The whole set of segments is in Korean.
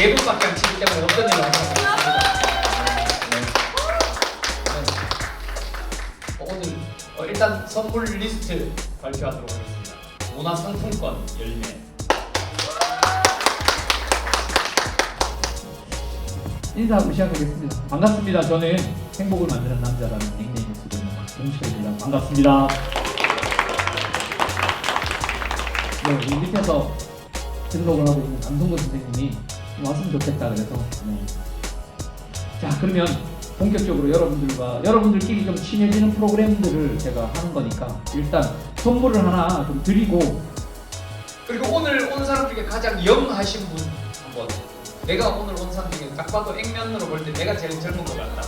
네 분밖에 안 치기 때문에 어떤 일을 하셨습니다. 네. 네. 어, 오늘 어, 일단 선물 리스트 발표하도록 하겠습니다. 문화 상품권 10개. 인사하고 시작하겠습니다. 반갑습니다. 저는 행복을 만드는 남자라는 닉네임을 쓰고 있는 박동철입니다. 반갑습니다. 네, 이 밑에서 등록을 하고 있는 강성근 선생님이 좀 왔으면 좋겠다 그래서 네. 자 그러면 본격적으로 여러분들과 여러분들끼리 좀 친해지는 프로그램들을 제가 하는 거니까 일단 선물을 하나 좀 드리고 그리고 오늘 온 사람 중에 가장 영하신 분 한번 내가 오늘 온 사람 중에 딱 봐도 액면으로 볼 때 내가 제일 젊은 것 같다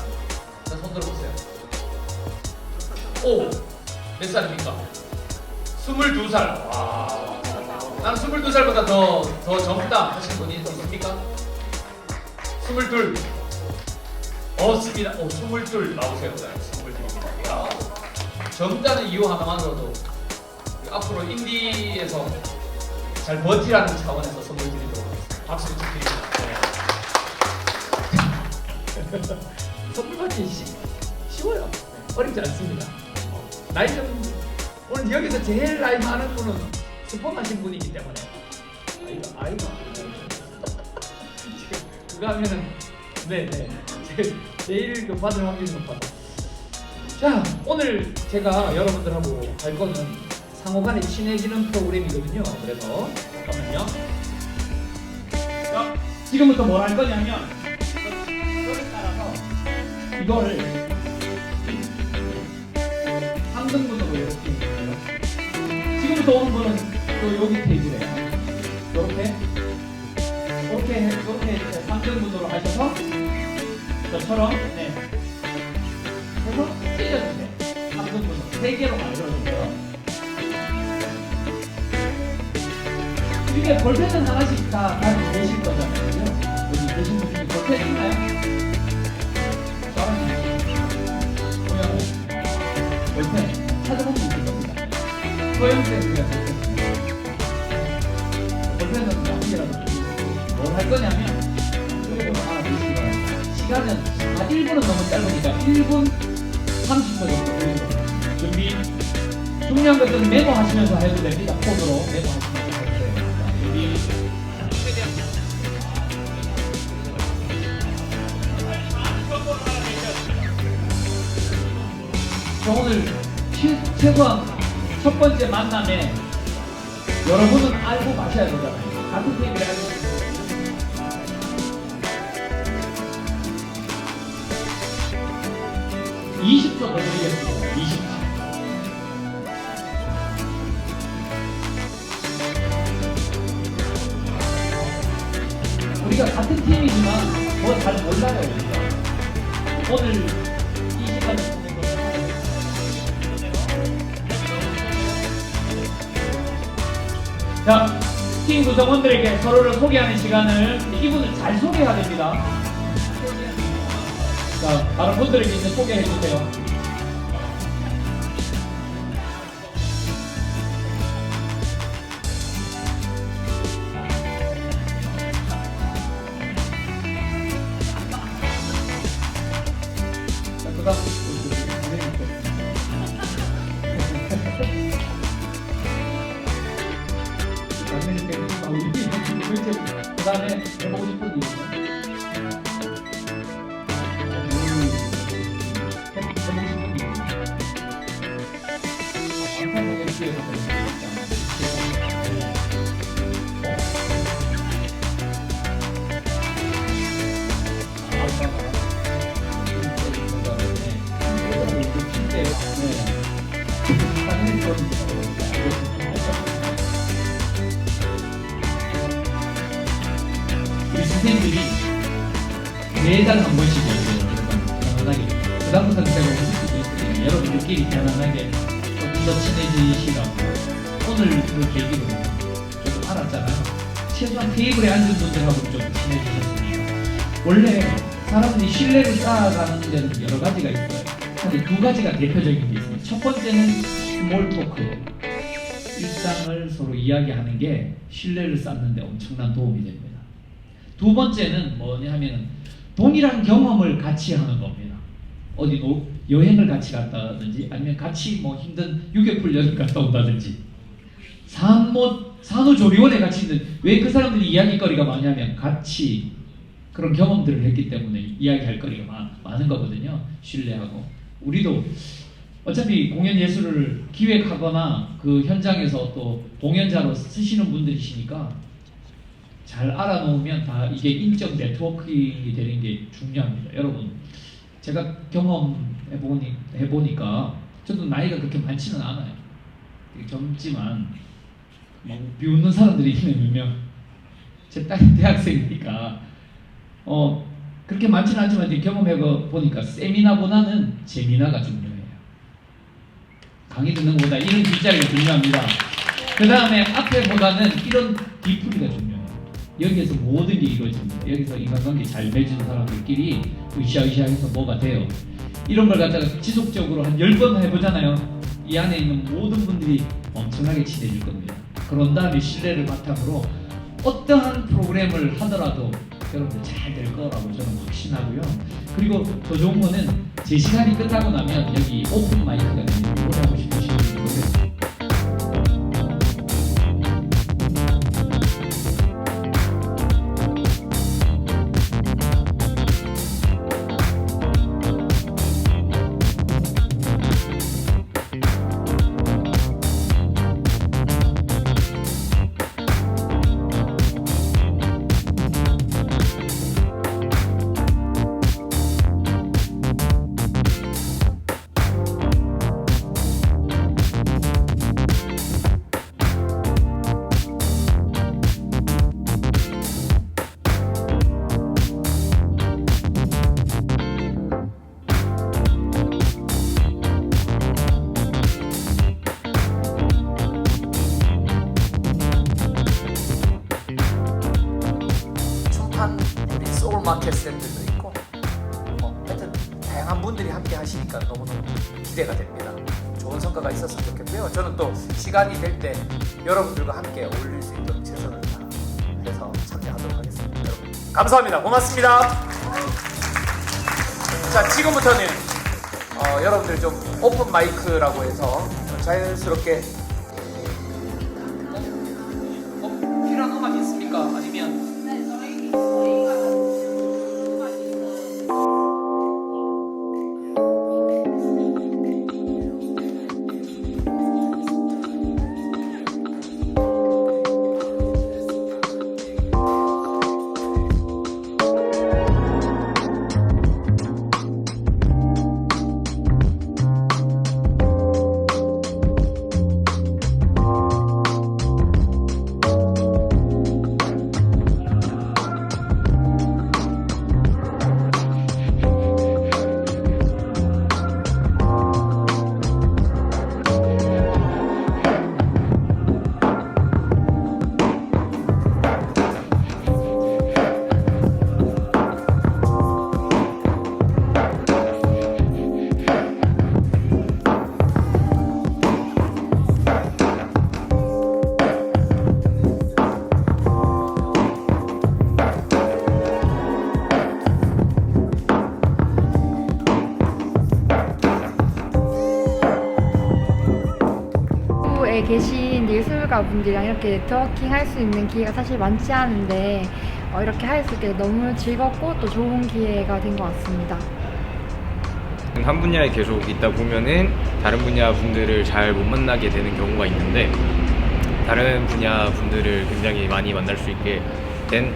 자, 손 들어보세요 오! 몇 살입니까? 22살 와. 난 22살보다 더, 더 젊다 하신 분이 있습니까? 22 없습니다 오, 22 나오세요 네, 22입니다 야, 젊다는 이유 하나만으로도 앞으로 인디에서 잘 버티라는 차원에서 선물 드리도록 하겠습니다. 박수 부탁드립니다. 네. 선물 받기 쉬- 쉬워요. 네, 어렵지 않습니다. 어, 나이 좀 오늘 여기서 제일 나이 많은 분은 스폰하신 분이기 때문에 아이가 아이가 하면은 네네 제일, 제일 그 받을 확률이 높아요. 자 오늘 제가 여러분들하고 할 거는 상호간에 친해지는 프로그램이거든요. 그래서 잠깐만요. 자, 지금부터 뭘 할 거냐면 이거를 따라서 이거를 3등분으로 이렇게. 지금부터 오는 거는 또 여기 테이블에 이렇게 이렇게 이렇게 3등 분으로 하셔서 저처럼 네 해서 찢어주세요. 3등 분으로 세 개로 만들어주세요. 이게 볼펜은 하나씩 다 가지고 계실 거잖아요. 여기 계신 분 중에 볼펜 있나요? 저는 소영 볼펜 찾아보면 있을 겁니다. 쌤이가 볼 1분은 너무 짧으니까 1분 30초 정도 걸리고 준비 중요한 것은 메모하시면서 해도 됩니다. 폰으로 메모하시면서 해도 됩니다. 준비 자, 오늘 최, 최소한 첫 번째 만남에 여러분은 알고 마셔야 되잖아요. 같은 테이블에 알고 20초 더 드리겠습니다. 20초. 우리가 같은 팀이지만 더 잘 몰라요 우리가 오늘 이 시간을 보낸 거 자, 팀 구성원들에게 서로를 소개하는 시간을 이분을 잘 소개해야 됩니다. 자, 다른 분들에게 이제 소개해 주세요. 선생님들이 매달 한 번씩. 편안하게. 그다음부터는 제가 웃을 수도 있거든요. 여러분들끼리 편안하게 조금 더 친해지시라고. 오늘 그 계기로 조금 알았잖아요. 최소한 테이블에 앉은 분들하고 좀 친해지셨으니까. 원래 사람들이 신뢰를 쌓아가는 데는 여러 가지가 있어요. 근데 두 가지가 대표적인 게 있습니다. 첫 번째는 스몰 토크. 일상을 서로 이야기하는 게 신뢰를 쌓는 데 엄청난 도움이 됩니다. 두 번째는 뭐냐 하면 동일한 경험을 같이 하는 겁니다. 어디 노, 여행을 같이 갔다든지 아니면 같이 뭐 힘든 유격 훈련을 갔다 온다든지 산모 산후조리원에 같이 있는 왜 그 사람들이 이야기거리가 많냐면 같이 그런 경험들을 했기 때문에 이야기할 거리가 많, 많은 거거든요. 신뢰하고 우리도 어차피 공연 예술을 기획하거나 그 현장에서 또 공연자로 쓰시는 분들이시니까 잘 알아놓으면 다 이게 인적 네트워킹이 되는 게 중요합니다. 여러분 제가 경험해 보니 해보니까 저도 나이가 그렇게 많지는 않아요. 젊지만 막 비웃는 사람들이 있네 몇 명. 제 딸이 대학생이니까 어 그렇게 많지는 않지만 경험해 보니까 세미나보다는 제미나가 중요해요. 강의 듣는 것보다 이런 뒷자리가 중요합니다. 그 다음에 앞에보다는 이런 뒤풀이가. 여기에서 모든 게 이루어집니다. 여기서 인간관계 잘 맺은 사람들끼리 으쌰으쌰해서 뭐가 돼요. 이런 걸 갖다가 지속적으로 한 10번 해보잖아요. 이 안에 있는 모든 분들이 엄청나게 친해질 겁니다. 그런 다음에 신뢰를 바탕으로 어떠한 프로그램을 하더라도 여러분들 잘 될 거라고 저는 확신하고요. 그리고 더 좋은 거는 제 시간이 끝나고 나면 여기 오픈 마이크가 됩니다. 노래 하고 싶으신 분노 분들이 함께 하시니까 너무너무 기대가 됩니다. 좋은 성과가 있었으면 좋겠고요. 저는 또 시간이 될 때 여러분들과 함께 어울릴 수 있도록 최선을 다해서 참여하도록 하겠습니다. 여러분 감사합니다. 고맙습니다. 자 지금부터는 어, 여러분들 좀 오픈 마이크라고 해서 좀 자연스럽게 어, 필요한 음악 있습니까? 아니면 에 계신 예술가 분들이랑 이렇게 네트워킹 할 수 있는 기회가 사실 많지 않은데 어, 이렇게 할 수 있게 너무 즐겁고 또 좋은 기회가 된 것 같습니다. 한 분야에 계속 있다 보면은 다른 분야 분들을 잘 못 만나게 되는 경우가 있는데 다른 분야 분들을 굉장히 많이 만날 수 있게 된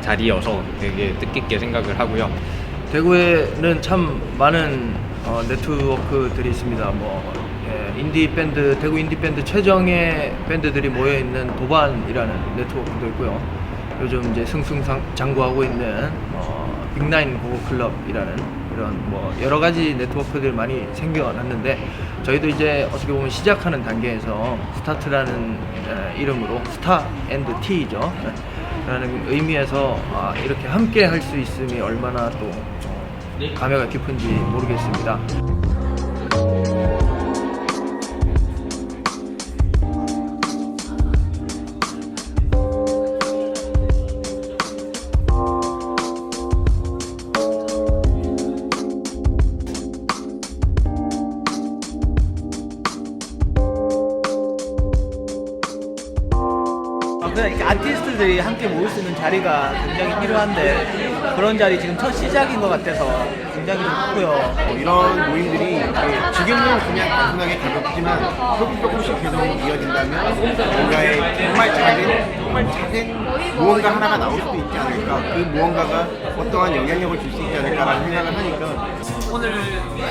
자리여서 되게 뜻깊게 생각을 하고요. 대구에는 참 많은 어, 네트워크들이 있습니다. 뭐 예, 인디 밴드, 대구 인디 밴드 최정예 밴드들이 모여 있는 도반이라는 네트워크도 있고요. 요즘 이제 승승장구하고 있는 어, 빅나인 고고 클럽이라는 이런 뭐 여러 가지 네트워크들 많이 생겨났는데 저희도 이제 어떻게 보면 시작하는 단계에서 스타트라는 에, 이름으로 스타 앤드 T죠. 라는 의미에서 아, 이렇게 함께 할 수 있음이 얼마나 또 어, 감회가 깊은지 모르겠습니다. 밴드들이 함께 모일 수 있는 자리가 굉장히 필요한데 그런 자리 지금 첫 시작인 것 같아서 굉장히 좋고요. 어, 이런 모임들이 이렇게 지금은 그냥 단순하게 가볍지만 조금 조금씩 계속 이어진다면 뭔가의 정말 작은 정말 작은 무언가 하나가 나올 수도 있지 않을까 그 무언가가 어떠한 영향력을 줄 수 있지 않을까라는 생각을 하니까 오늘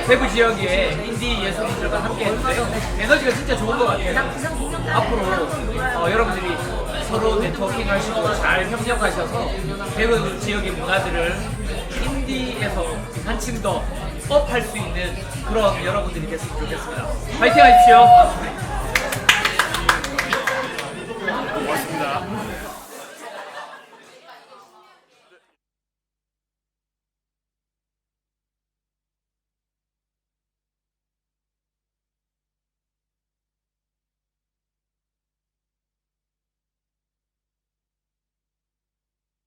대구 지역의 인디 예술인들과 함께 했는데요. 에너지가 진짜 좋은 것 같아요. 앞으로 어, 여러분들이 서로 네트워킹 하시고 잘 협력하셔서 대구 지역의 문화들을 인디에서 한층 더 업할 수 있는 그런 여러분들이 됐으면 좋겠습니다. 파이팅 하십시오.